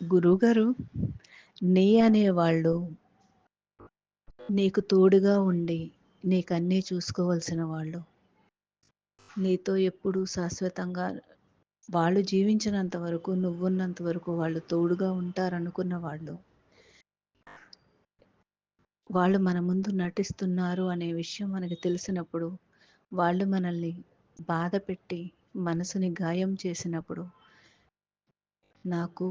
గురువుగారు నీ అనేవాళ్ళు నీకు తోడుగా ఉండి నీకన్నీ చూసుకోవాల్సిన వాళ్ళు. నీతో ఎప్పుడు శాశ్వతంగా వాళ్ళు జీవించినంత వరకు నువ్వున్నంత వరకు వాళ్ళు తోడుగా ఉంటారనుకున్న వాళ్ళు. వాళ్ళు మన ముందు నటిస్తున్నారు అనే విషయం మనకి తెలిసినప్పుడు వాళ్ళు మనల్ని బాధ పెట్టి మనసుని గాయం చేసినప్పుడు నాకు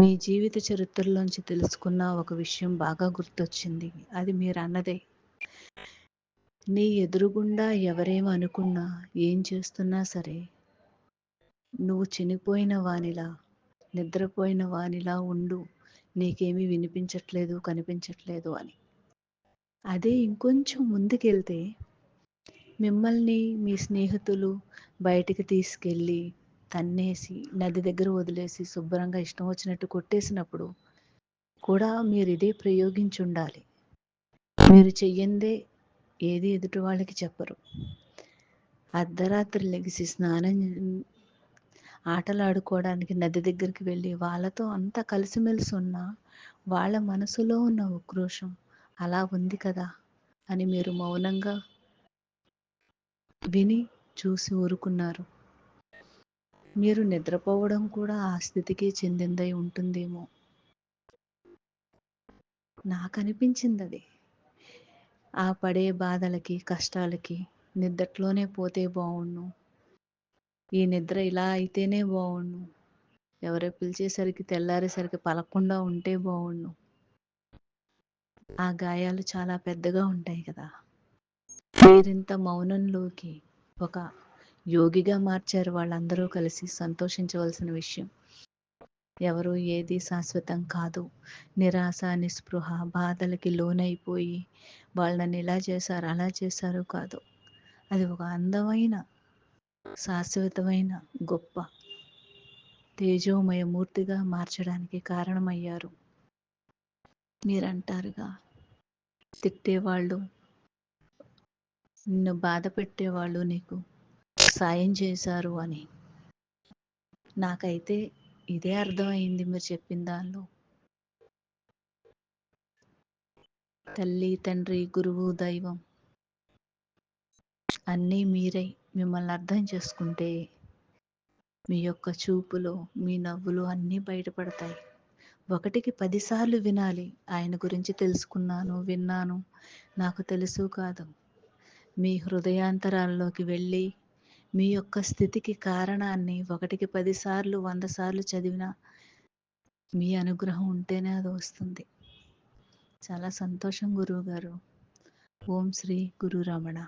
మీ జీవిత చరిత్రలోంచి తెలుసుకున్న ఒక విషయం బాగా గుర్తొచ్చింది. అది మీరు అన్నదే నీ ఎదురుగుండా ఎవరేమో అనుకున్నా ఏం చేస్తున్నా సరే నువ్వు చనిపోయిన వానిలా నిద్రపోయిన వానిలా ఉండు. నీకేమీ వినిపించట్లేదు కనిపించట్లేదు అని. అదే ఇంకొంచెం ముందుకెళ్తే మిమ్మల్ని మీ స్నేహితులు బయటికి తీసుకెళ్ళి తన్నేసి నది దగ్గర వదిలేసి శుభ్రంగా ఇష్టం వచ్చినట్టు కొట్టేసినప్పుడు కూడా మీరు ఇదే ప్రయోగించి ఉండాలి మీరు చెయ్యందే ఏది ఎదుటి వాళ్ళకి చెప్పరు. అర్ధరాత్రి లెగిసి స్నానం ఆటలాడుకోవడానికి నది దగ్గరికి వెళ్ళి వాళ్ళతో అంతా కలిసిమెలిసి ఉన్న వాళ్ళ మనసులో ఉన్న ఉక్రోషం అలా ఉంది కదా అని మీరు మౌనంగా విని చూసి ఊరుకున్నారు. మీరు నిద్రపోవడం కూడా ఆ స్థితికి చెందిందై ఉంటుందేమో. నాకు అనిపించింది అది ఆ పడే బాధలకి కష్టాలకి నిద్రలోనే పోతే బాగుండు ఈ నిద్ర ఇలా అయితేనే బాగుండు ఎవరో పిలిచేసరికి తెల్లారేసరికి పలకుండా ఉంటే బాగుండు ఆ గాయాలు చాలా పెద్దగా ఉంటాయి కదా. మీరింత మౌనంలోకి ఒక యోగిగా మార్చారు వాళ్ళందరూ కలిసి సంతోషించవలసిన విషయం. ఎవరు ఏది శాశ్వతం కాదు. నిరాశ నిస్పృహ బాధలకి లోనైపోయి వాళ్ళని ఇలా చేశారు అలా చేశారు కాదు. అది ఒక అందమైన శాశ్వతమైన గొప్ప తేజోమయ మూర్తిగా మార్చడానికి కారణమయ్యారు. మీరంటారుగా తిట్టేవాళ్ళు నిన్ను బాధ పెట్టేవాళ్ళు నీకు సాయం చేశారు అని. నాకైతే ఇదే అర్థమైంది మీరు చెప్పిన దానిలో. తల్లి తండ్రి గురువు దైవం అన్నీ మీరై మిమ్మల్ని అర్థం చేసుకుంటే మీ యొక్క చూపులో మీ నవ్వులు అన్నీ బయటపడతాయి. ఒకటికి పదిసార్లు వినాలి. ఆయన గురించి తెలుసుకున్నాను విన్నాను. నాకు తెలుసు కాదు. మీ హృదయాంతరాల్లోకి వెళ్ళి మీ యొక్క స్థితికి కారణాన్ని ఒకటికి పదిసార్లు వంద సార్లు చదివిన మీ అనుగ్రహం ఉంటేనే అది వస్తుంది. చాలా సంతోషం గురువు గారు. ఓం శ్రీ గురు రమణ